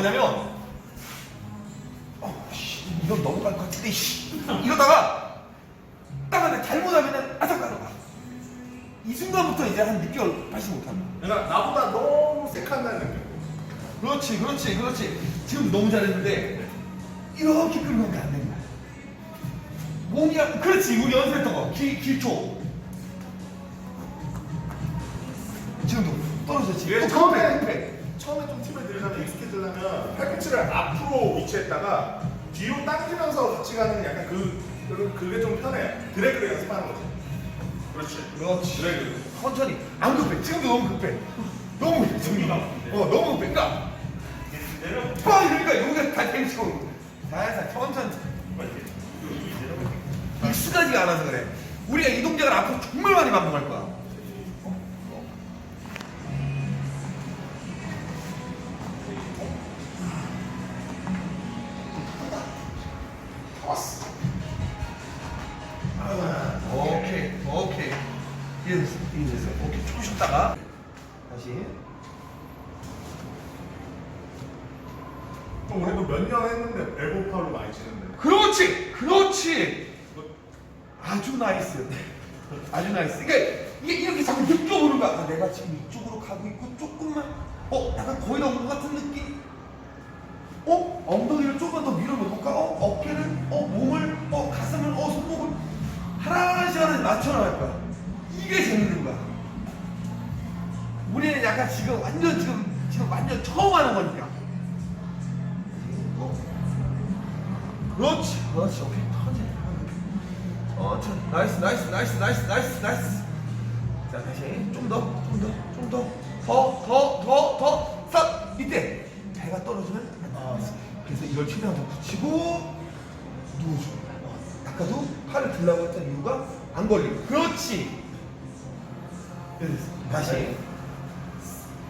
뭐냐면 어, 씨, 이건 넘어갈 것 같은데 씨. 이러다가 딱한테 잘못하면은 아삭하는 거야. 이 순간부터 이제 한 6개월 다시 못한다. 그러니까 나보다 너무 세칸다는 느낌. 그렇지, 그렇지, 그렇지. 지금 너무 잘했는데 이렇게 끌면 안 된다. 몸이 약- 그렇지, 우리 연습했던 거. 길, 길초. 지금도 떨어졌지. 예, 또 처음에. 처음에 좀 팁을 드리자면 익숙해지려면 팔꿈치를 앞으로 위치했다가 뒤로 당기면서 같이 가는 약간 그 그- 그게 좀 편해. 드래그를 연습하는 거지. 그렇지. 그렇지. 드래그. 천천히. 안 급해. 지금도 너무 급해. 너무 급해. 지금. 어, 너무 급해. 그러니까 빠 이러니까 여기가 다 땡치고. 살살 천천히. 익숙하지가 않아서 그래. 우리가 이 동작을 앞으로 정말 많이 반복할 거야. 이해됐어, 이해됐어. 오케이, 조금 쉬었다가 다시. 또 우리도 몇 년 했는데 배고파로 많이 지는데. 그렇지, 그렇지. 아주 나이스. 아주 나이스. 그러니까 이게 이렇게 자꾸 느껴보는 거야. 아, 내가 지금 이쪽으로 가고 있고 조금만, 어, 약간 거의 다온것 같은 느낌. 어, 엉덩이를 조금만 더 밀어놓을까? 어, 어깨를, 어, 몸을, 어, 가슴을, 어, 손목을 하나씩 하나씩 맞춰나갈 거야. 이게 재밌는 거야. 우리는 약간 지금 완전 지금 지금 완전 처음 하는 거니까. 어. 그렇지, 그렇지, 오케이, 천천히. 어, 천, 나이스, 나이스, 나이스, 나이스, 나이스, 나이스. 자, 다시 좀 더, 좀 더, 좀 더, 더, 더, 더, 더, 싹 이때 배가 떨어지면 아, 그래서 이걸 최대한 더 붙이고 누워줘. 어, 아까도 팔을 들라고 했던 이유가 안 걸리고. 그렇지. 다시.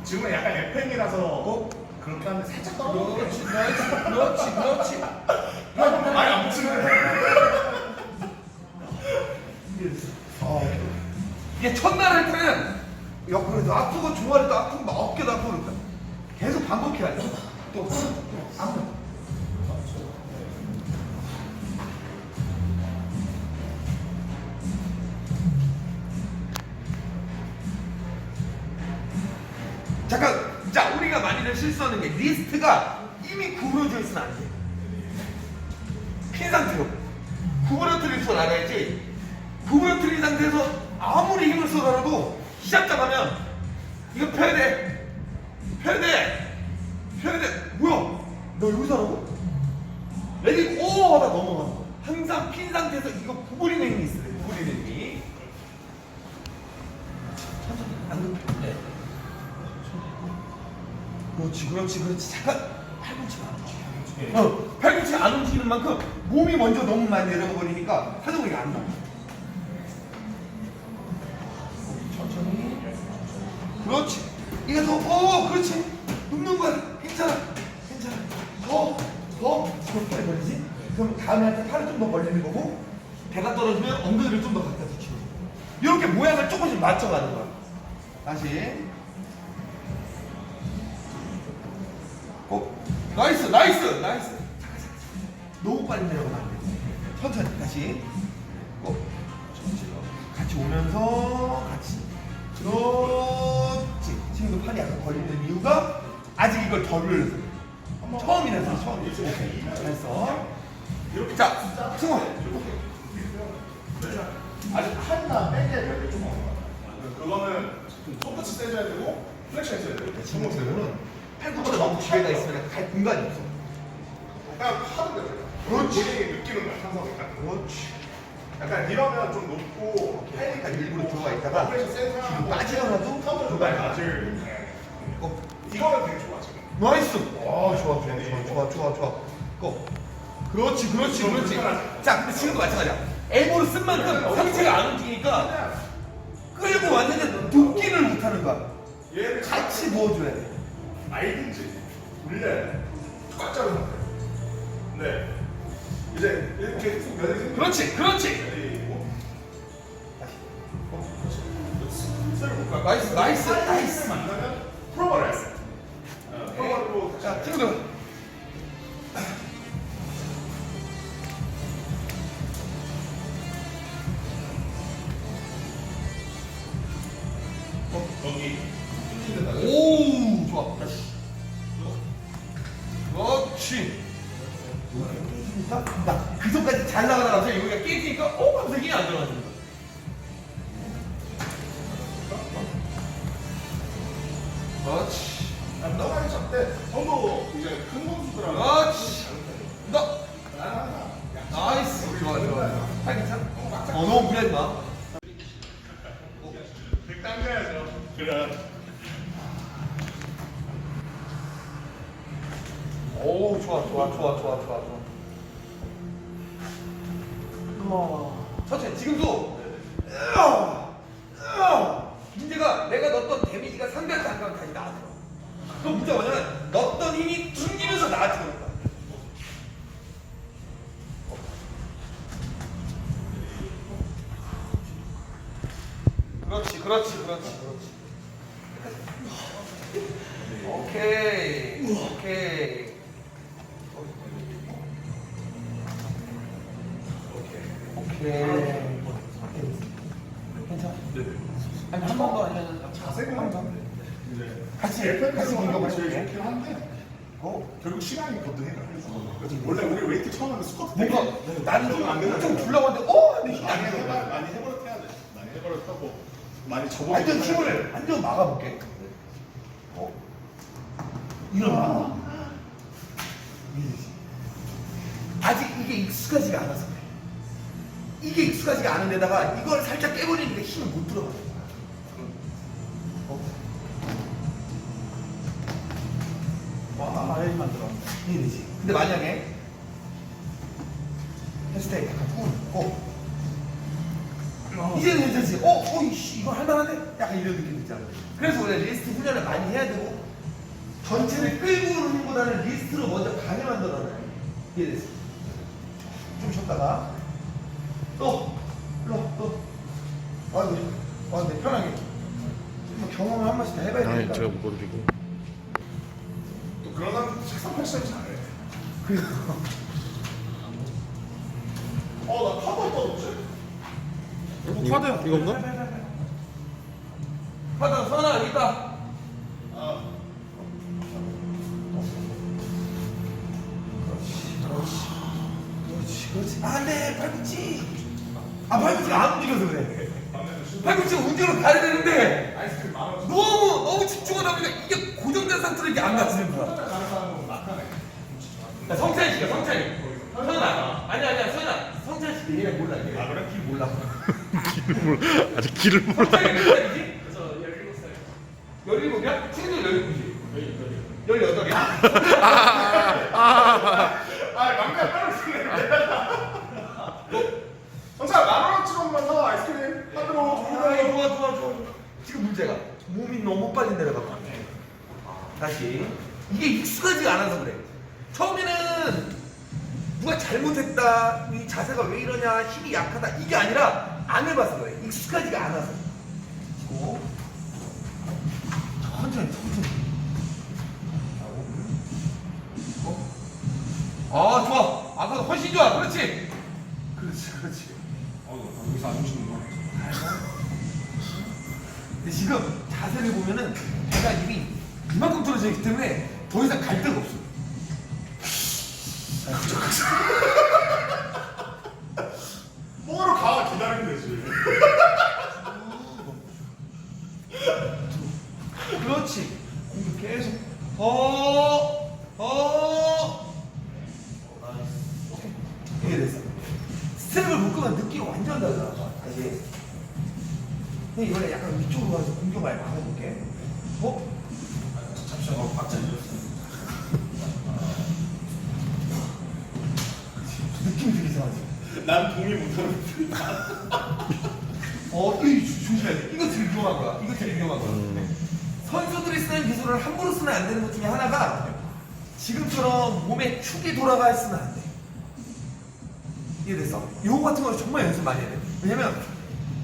지금은 약간 에펜이라서 어? 그렇게 하는데 살짝 떨어져. 그렇지, 나이스, 그렇지, 그렇지. 아니 안 붙이네. 어, 이게 첫날 할 때는 옆으로도 아프고 종아리도 아프고 막 어깨도 아프고 그러니까 계속 반복해야 돼. 또, 또 아프. 잠깐, 자 우리가 많이들 실수하는 게 리스트가 이미 구부러져 있으면 안 돼. 핀 상태로 구부러뜨릴 줄 알아야지. 구부러뜨린 상태에서 아무리 힘을 쏟아라도 시작자가면 이거 펴야 돼. 펴야 돼. 펴야 돼. 뭐야? 너 여기서 하라고? 레디 오 하다 넘어가는 거. 항상 핀 상태에서 이거 구부리는 힘이 있어야 돼. 구부리는 힘이. 천천히 안 급해. 네. 그렇지, 그렇지, 그렇지. 잠깐 팔꿈치가 안 움직여. 어, 팔꿈치가 안 움직이는 만큼 몸이 먼저 너무 많이 내려가 버리니까 하드웨이가 안 나와. 천천히. 그렇지. 이게 더, 어, 그렇지. 눕는 거야. 괜찮아. 괜찮아. 더, 더. 그렇게 해버리지. 그럼 다음에 할 때 팔을 좀 더 벌리는 거고, 배가 떨어지면 엉덩이를 좀 더 갖다 붙이고. 이렇게 모양을 조금씩 맞춰가는 거야. 다시. 나이스, 나이스, 나이스. 잠깐, 잠깐. 너무 빨리 내려가면 안 돼. 천천히, 다시. 어, 천천히. 같이 오면서, 같이. 그렇지. 지금도 팔이 약간 걸리는 이유가 아직 이걸 덜 올려서. 처음이라서, 처음. 오케이. 잘했어. 이렇게 자, 승호. 아직 한나 빼게 될게 좀. 그거는 손끝이 세져야 되고 플렉션 해줘야 돼. 지금 같은 경우는 팔꿈치가 너무 뒤에가 있으면 갈 공간이 없어. 약간 하는 거죠. 그렇지. 본인이 느끼는 거야, 항상 약간. 그렇지. 약간 이러면 좀 높고 팔니까 일부러 들어가 있다가 센 사람 빠지더라도 카운터 중간에 주간에 맞을 네. 어, 이거는 되게 좋아 지금. 나이스. 아, 좋아, 좋아, 좋아, 좋아, 좋아, 좋아. 고. 그렇지, 그렇지, 그렇지. 자, 근데 지금도 마찬가지야. 엘보를 쓴 만큼 상체가 안 움직이니까 끌고 왔는데 눕기를 못하는 거야. 얘를 같이 부어줘야 돼. 알든지 올려야 돼. 꽉 잡은 상태. 네. 이제 이렇게 쭉 면이 생겨. 그렇지, 그렇지. 그리고 다시. 슬슬 볼까? 나이스, 나이스, 나이스. 만나면 프 우와. 천천히 지금도. 으아, 으아. 문제가 내가 넣었던 데미지가 다시 나한테 와. 그럼 문제가 뭐냐면 오케이 괜찮아 아니 한 번 더 아니면 자세가 한 번. 이제 같이 같이 같이 공격을 제일 좋긴 한데 어? 결국 시간이 거든해가 원래 우리 웨이트 처음 하면 스쿼트 되게 뭔가 나는 좀안 엄청 되잖아. 둘러고 왔는데 어? 근데 힘이 많이 안 해봐 많이 해버릇 해야 돼. 많이 해버릇 하고 많이 접어 완전 힘을 완전 막아볼게. 어? 일어나. 아직 이게 익숙하지가 않아서. 그래 이게 익숙하지가 않은 데다가 이걸 살짝 깨버리니까 힘을 못 들어가 어? 와 아래만 들어 이러지 근데 만약에 헬스테이 약간 꾹 어. 이제는 괜찮지. 어, 어, 이씨, 이거 할만하네? 약간 이런 느낌 있잖아. 그래서 원래 리스트 훈련을 많이 해야 되고, 전체를 끌고 오는 것보다는 리스트로 먼저 가게 만들어놔요. 이해됐어? 좀 쉬었다가, 또, 또, 또. 아, 네. 아, 네, 편하게. 좀 경험을 한 번씩 다 해봐야 아니 되니까. 제가 못 건드리고 또 그런 사람 책상 패션 잘해 어나 카드 어디다 놓지? 이거, 이건가? 하다, 선아, 여기 있다. 아 그렇지, 그렇지. 아, 네, 팔꿈치. 아, 팔꿈치가 안 움직여서 그래. 팔꿈치가 움직여서 가야 되는데, 아이스크림 만원 너무, 너무 집중하다 보니까 이게 고정된 상태로 이게 안 가지는 거야. 다른 사람은 막하네 야, 성찬이 시켜, 성찬이. 성찬아. 아니, 아니야, 성찬아. 성찬이 시켜. 얘네 몰라, 얘. 아, 그래? 길 몰라. 길을 몰라 아직 길을 몰라 성찬이 몇 살이지? 저 17살. 17이야? 친구 17이지? 18이야? 아 막내 따로 쓰네 정차 만원어치로만 사 아이스크림 하드로 아, 좋아, 좋아, 좋아. 지금 문제가 몸이 너무 빨리 내려가고 다시 이게 익숙하지가 않아서 그래. 처음에는 누가 잘못했다, 이 자세가 왜 이러냐, 힘이 약하다 이게 아니라 안 해봐서 그래. 익숙하지가 않아서. 그리고 천천히, 천천히. 어? 아, 좋아. 아까 훨씬 좋아. 그렇지. 그렇지, 그렇지. 어 여기서 안 오시는구나 근데 지금 자세를 보면은 배가 이미 이만큼 떨어져 있기 때문에 더 이상 갈 데가 없어. 뭐하러 가 기다리면 되지 그렇지. 공격 계속. 더, 더. 이게 됐어. 스텝을 묶으면 느낌이 완전 다르잖아. 다시. 근데 이번에 약간 위쪽으로 가서 공격 많이 막아볼게. 어? 잠시만 어, 박자 느낌이 되게 이상하지? 난 동의 못하는데 어, 조- 조심해야 돼. 이거 되게 위험한 거야. 이거 되게 위험한 거야. 선수들이 쓰는 기술을 함부로 쓰면 안 되는 것 중에 하나가 지금처럼 몸에 축이 돌아가 있으면 안 돼. 이해됐어? 요거 같은 거는 정말 연습 많이 해야 돼. 왜냐면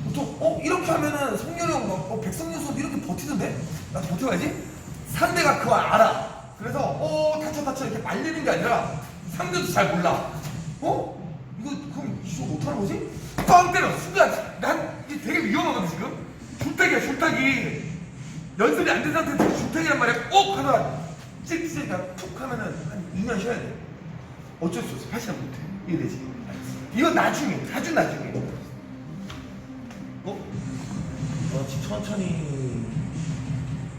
보통 어 이렇게 하면은 성렬이 형, 막, 어, 백성윤 선수 이렇게 버티던데? 나도 버텨야지? 상대가 그거 알아. 그래서 어 다쳐 다쳐 이렇게 말리는 게 아니라 상대도 잘 몰라. 어? 이거 그럼 이거 못하는 거지? 빵 때려 순간 난 이게 되게 위험하거든 지금 줄타기야 줄타기 연습이 안 된 상태에서 줄타기란 말이야 꼭 하다가 찍찍 툭 하면은 한 2년 쉬어야 돼 어쩔 수 없어. 다시 못해. 이해되지? 이건 나중에, 아주 나중에. 어? 그렇지, 천천히.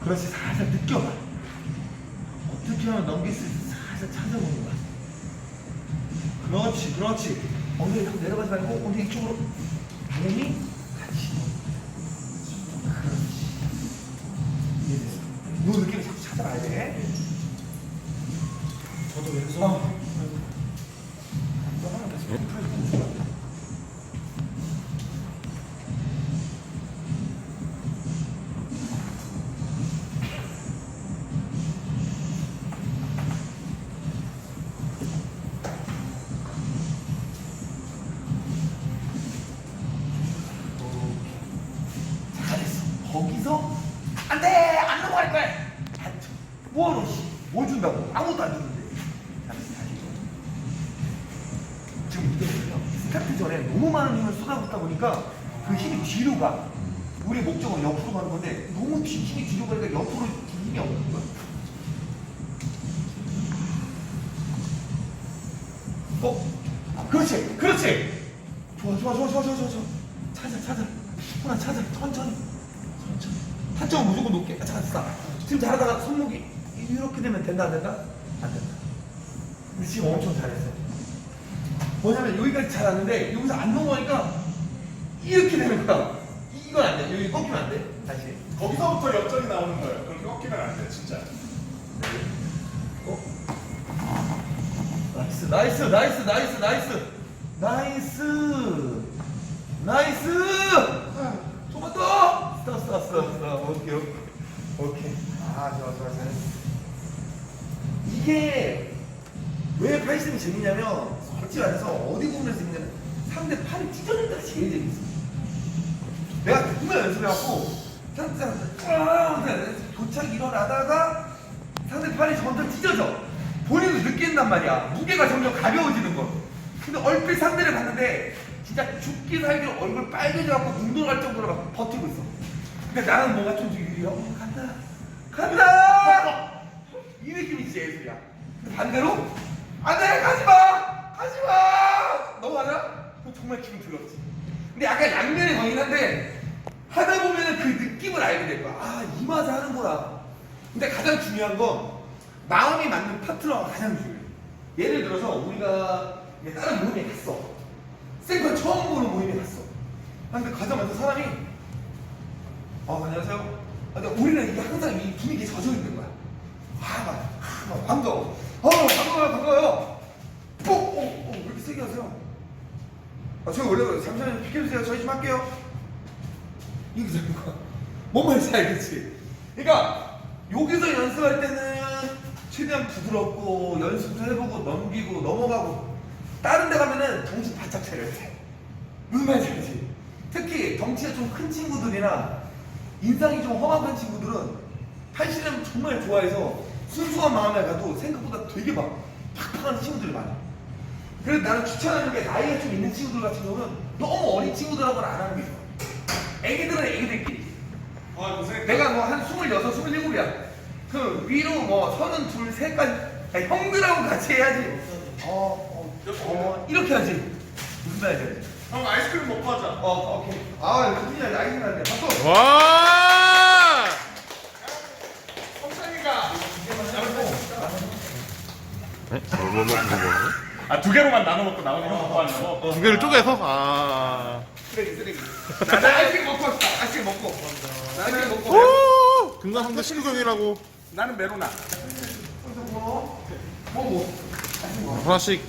그렇지, 살살 느껴봐. 어떻게 하면 넘길 수 있을지 살살 찾아보는 거야. 그렇지, 그렇지. 엉덩이 자꾸 내려가지 말고, 엉덩이 이쪽으로. 같 요 느낌을 자꾸 찾아봐야 돼. 저도 왼손. 어. 뭐하러 씨? 뭘 준다고? 아무것도 안 다시. 지금 이게 뭐예요? 스타트 전에 너무 많은 힘을 쏟아붓다 보니까 그 힘이 뒤로 가. 우리 목적은 옆으로 가는 건데 너무 뒤, 힘이 뒤로 가니까 옆으로 줄 힘이 없는 거야. 어? 그렇지, 그렇지. 좋아, 좋아, 좋아, 좋아, 좋아, 좋아. 찾아, 찾아. 하나 찾아. 천천히. 천천히. 타점은 무조건 높게. 아, 찾았어. 지금 잘하다가 손목이 이렇게 되면 된다, 안 된다? 안 된다. 지금 엄청 잘했어. 뭐냐면 여기까지 잘 왔는데 여기서 안 넘어가니까 이렇게 되는 거야. 이건 안 돼. 여기 꺾이면 안 돼. 다시. 거기서부터 역전이 나오는 거예요. 그렇게 꺾이면 안 돼, 진짜. 어? 나이스, 나이스, 나이스, 나이스, 나이스, 나이스, 나이스. 조금 더. 스탑, 스탑, 스탑, 스탑. 오케이, 오케이. 아, 좋아, 좋아, 잘했어. 이게 왜 팔심이 재밌냐면 솔직히 말해서 어디 부분에서 재밌냐면 상대 팔이 찢어질 때가 제일 재밌어. 내가 정말 연습해갖고 상대 상대 도착 일어나다가 상대 팔이 점점 찢어져. 본인도 느낀단 말이야. 무게가 점점 가벼워지는 거. 근데 얼핏 상대를 봤는데 진짜 죽기 살기 얼굴 빨개져갖고 눈 돌아갈 정도로 막 버티고 있어. 근데 나는 뭔가 좀 유리해. 어, 간다. 간다! 이 느낌이 진짜 예술이야. 반대로 안 돼! 가지 마! 가지 마! 넘어가냐? 그거 정말 기분 더럽지. 근데 약간 양면에 거긴 한데 하다 보면은 그 느낌을 알게 될 거야. 아, 이 맛에 하는구나. 근데 가장 중요한 건 마음이 맞는 파트너가 가장 중요해. 예를 들어서 우리가 다른 모임에 갔어. 생판 처음 보는 모임에 갔어. 아, 근데 가자마자 사람이 어, 안녕하세요. 아, 근데 우리는 이게 항상 이 분위기에 젖어 있는 거야. 아, 막 반가워. 어, 반가워요, 반가워요. 어, 어, 어, 왜 이렇게 세게 하세요? 아, 저희 원래. 잠시만요. 비켜주세요. 저희 좀 할게요. 거야. 뭔 말인지 알겠지? 그러니까, 여기서 연습할 때는 최대한 부드럽고, 연습도 해보고, 넘기고, 넘어가고, 다른 데 가면은 정신 바짝 차려야 돼. 말인지 알지? 특히 덩치가 좀 큰 친구들이나 인상이 좀 험악한 친구들은 팔씨름 정말 좋아해서 순수한 마음에 가도 생각보다 되게 막 팍팍한 친구들이 많아. 그래서 나는 추천하는 게 나이가 좀 있는 친구들 같은 경우는 너무 어린 친구들하고는 안 하는 게 좋아. 애기들은 애기들끼리. 아. 내가 뭐 한 26, 27이야. 그 위로 뭐 서른 둘, 셋까지 아니, 형들하고 같이 해야지. 어, 어, 어, 이렇게 하지. 무슨 알지? 형 아이스크림 먹고 하자. 어, 오케이. 아, 수빈이 나이 생각네. 박수. 와! 성찬이가 네? 뭐, 뭐, 뭐, 뭐, 뭐? 아 두 개로만 나눠 먹고 나머지 형 먹고 하려고. 두 개를 쪼개서? 아. 쓰레기, 쓰레기. 나, 나 아이스크림 먹고 왔어. 아이스크림 먹고. 나 아이스크림 먹고. 오! 금강산도 식구경이라고. 나는 메로나. 뭐, 뭐. 하나씩.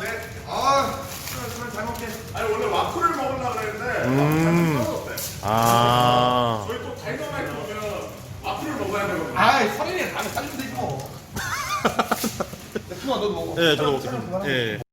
네. 아. 수고하셨어. 잘 먹게. 아니 원래 와플을 먹으려고 그랬는데 음. 음. 떨어졌대. 아. 저희 또 다이너마이트 오면 와플을 먹어야 되거든요. 아이, 서민이 다음에 살면 되지 뭐. 야, 수아, 너도 먹어. 예, 저도 먹겠습니다. 예.